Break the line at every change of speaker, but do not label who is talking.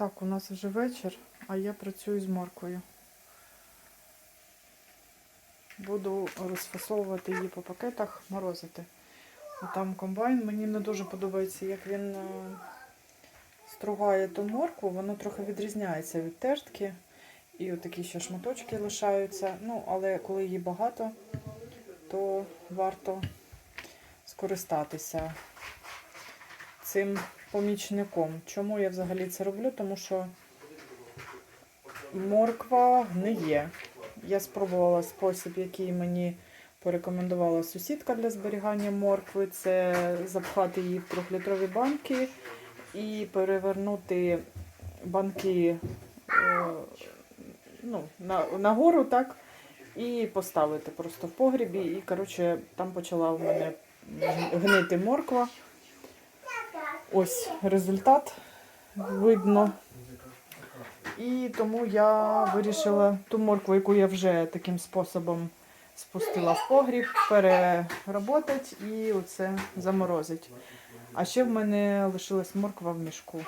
Так, у нас вже вечір, а я працюю з морквою. Буду розфасовувати її по пакетах, морозити. А там комбайн. Мені не дуже подобається, як він е, стругає ту моркву. Воно трохи відрізняється від тертки. І отакі ще шматочки лишаються. Ну, але коли її багато, то варто скористатися цим помічником. Чому я взагалі це роблю? Тому що морква гниє. Я спробувала спосіб, який мені порекомендувала сусідка для зберігання моркви. Це запхати її в трьохлітрові банки і перевернути банки е, ну, на, нагору, так, і поставити просто в погрібі. І, коротше, там почала в мене гнити морква. Ось результат видно. І тому я вирішила ту моркву, яку я вже таким способом спустила в погріб, переработати і оце заморозити. А ще в мене лишилась морква в мішку.